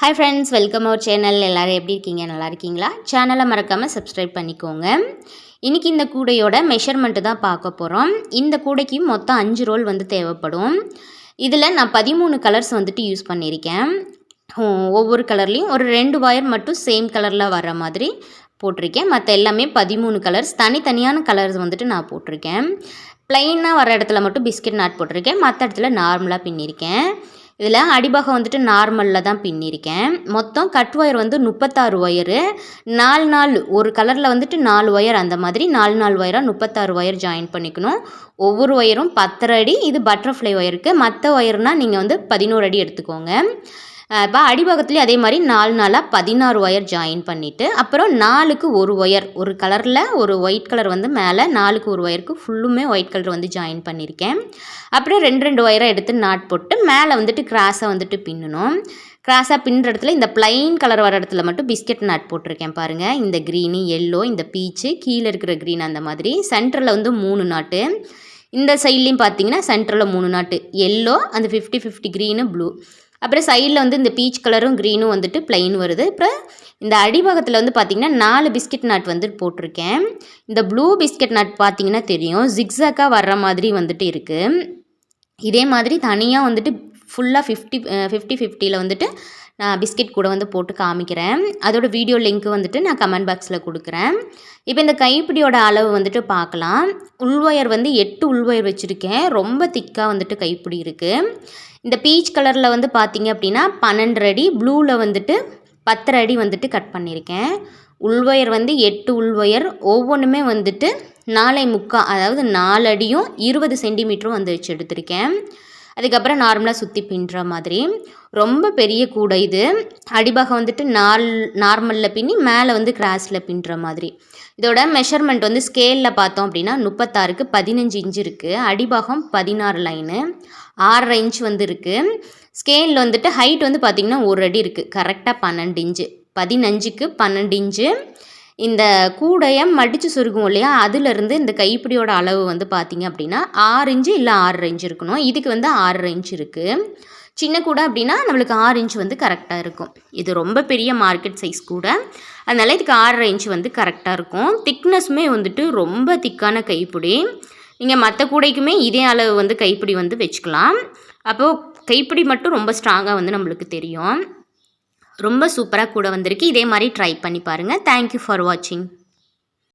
Hi friends welcome our channel எல்லோரும் எப்படி இருக்கீங்க? நல்லா இருக்கீங்களா? சேனலை மறக்காமல் சப்ஸ்கிரைப் பண்ணிக்கோங்க. இன்றைக்கி இந்த கூடையோட மெஷர்மெண்ட்டு தான் பார்க்க போகிறோம் இந்த கூடைக்கு மொத்தம் அஞ்சு ரோல் வந்து தேவைப்படும். இதில் நான் பதிமூணு கலர்ஸ் வந்துட்டு யூஸ் பண்ணியிருக்கேன். ஒவ்வொரு கலர்லேயும் ஒரு ரெண்டு ஒயர் மட்டும் சேம் கலரில் வர மாதிரி போட்டிருக்கேன். மற்ற எல்லாமே பதிமூணு கலர்ஸ் தனித்தனியான கலர்ஸ் வந்துட்டு நான் போட்டிருக்கேன். ப்ளைனாக வர இடத்துல மட்டும் பிஸ்கட் நாட் போட்டிருக்கேன். மற்ற இடத்துல நார்மலாக பின்னிருக்கேன். இதில் அடிபாகம் வந்துட்டு நார்மலில் தான் பின்னிருக்கேன். மொத்தம் கட் ஒயர் வந்து முப்பத்தாறு ஒயரு நாலு நாலு ஒரு கலரில் வந்துட்டு நாலு ஒயர் அந்த மாதிரி நாலு நாலு ஒயராக முப்பத்தாறு ஒயர் ஜாயின் பண்ணிக்கணும். ஒவ்வொரு ஒயரும் பத்தரை அடி இது பட்டர்ஃப்ளை ஒயருக்கு மற்ற ஒயர்னால் நீங்கள் வந்து பதினோரு அடி எடுத்துக்கோங்க. இப்போ அடிபாகத்துலேயும் அதே மாதிரி நாலு நாளாக பதினாறு ஒயர் ஜாயின் பண்ணிவிட்டு அப்புறம் நாலுக்கு ஒரு ஒயர் ஒரு கலரில் ஒரு ஒயிட் கலர் வந்து மேலே நாலுக்கு ஒரு ஒயருக்கு ஃபுல்லுமே ஒயிட் கலர் வந்து ஜாயின் பண்ணியிருக்கேன் அப்புறம் ரெண்டு ரெண்டு ஒயரை எடுத்து நாட் போட்டு மேலே வந்துட்டு கிராஸாக வந்துட்டு பின்னணும். கிராஸாக பின்னுற இடத்துல இந்த பிளைன் கலர் வர இடத்துல மட்டும் பிஸ்கெட் நாட் போட்டிருக்கேன் பாருங்கள் இந்த க்ரீனு எல்லோ இந்த பீச்சு கீழே இருக்கிற க்ரீன் அந்த மாதிரி. சென்டரில் வந்து மூணு நாட்டு இந்த சைட்லேயும் பார்த்தீங்கன்னா சென்டரில் மூணு நாட்டு எல்லோ அந்த ஃபிஃப்டி ஃபிஃப்டி க்ரீனு ப்ளூ அப்புறம் சைடில் வந்து இந்த பீச் கலரும் க்ரீனும் வந்துட்டு ப்ளைன் வருது. அப்புறம் இந்த அடிபாகத்தில் வந்து பார்த்திங்கன்னா நாலு பிஸ்கட் நட் வந்து போட்டிருக்கேன். இந்த ப்ளூ பிஸ்கட் நட் பார்த்திங்கன்னா தெரியும். ஜிக்ஸாக்காக வர்ற மாதிரி வந்துட்டு இருக்குது இதே மாதிரி தனியாக வந்துட்டு ஃபுல்லாக ஃபிஃப்டி ஃபிஃப்டி ஃபிஃப்டியில் வந்துட்டு நான் பிஸ்கெட் கூட வந்து போட்டு காமிக்கிறேன். அதோட வீடியோ லிங்க் வந்துட்டு நான் கமெண்ட் பாக்ஸில் கொடுக்குறேன். இப்போ இந்த கைப்பிடியோட அளவு வந்துட்டு பார்க்கலாம். உள்வயர் வந்து எட்டு உள்வயர் வச்சுருக்கேன். ரொம்ப திக்காக வந்துட்டு கைப்பிடி இருக்குது இந்த பீச் கலரில் வந்து பார்த்தீங்க அப்படின்னா பன்னெண்டு அடி ப்ளூவில் வந்துட்டு பத்தரை அடி வந்துட்டு கட் பண்ணியிருக்கேன். உள்வயர் வந்து எட்டு உள்வயர். ஒவ்வொன்றுமே வந்துட்டு நாலை முக்கா அதாவது நாலு அடியும் இருபது சென்டிமீட்டரும் வந்து வச்சு எடுத்திருக்கேன். அதுக்கப்புறம் நார்மலாக சுற்றி பின்னுற மாதிரி. ரொம்ப பெரிய கூடை இது. அடிபாகம் வந்துட்டு நால் நார்மலில் பின்னி மேலே வந்து கிராஸில் பின்னுற மாதிரி. இதோட மெஷர்மெண்ட் வந்து ஸ்கேலில் பார்த்தோம் அப்படின்னா முப்பத்தாறுக்கு பதினஞ்சு இன்ச்சு இருக்குது அடிபாகம் பதினாறு லைனு ஆறரை இன்ச் வந்து இருக்குது ஸ்கேலில் வந்துட்டு ஹைட் வந்து பார்த்திங்கன்னா ஒரு அடி இருக்குது கரெக்டாக பன்னெண்டு இன்ச்சு பதினஞ்சுக்கு பன்னெண்டு இன்ச்சு இந்த கூடையை மடித்து சுருக்கும் இல்லையா? அதுலேருந்து இந்த கைப்பிடியோட அளவு வந்து பார்த்திங்க அப்படின்னா ஆறு இன்ச்சு இல்லை ஆறு இன்ச்சு இருக்கணும். இதுக்கு வந்து ஆறு இன்ச்சு இருக்குது சின்ன கூடை அப்படின்னா நம்மளுக்கு ஆறு இன்ச் வந்து கரெக்டாக இருக்கும். இது ரொம்ப பெரிய மார்க்கெட் சைஸ் கூட. அதனால் இதுக்கு ஆறரை இன்ச்சு வந்து கரெக்டாக இருக்கும். திக்னஸுமே வந்துட்டு ரொம்ப திக்கான கைப்பிடி. நீங்கள் மற்ற கூடைக்குமே இதே அளவு வந்து கைப்பிடி வந்து வச்சுக்கலாம். அப்போது கைப்பிடி மட்டும் ரொம்ப ஸ்ட்ராங்காக வந்து நம்மளுக்கு தெரியும். ரொம்ப சூப்பராக கூட வந்திருக்கு. இதே மாதிரி ட்ரை பண்ணி பாருங்கள் தேங்க்யூ ஃபார் வாட்சிங்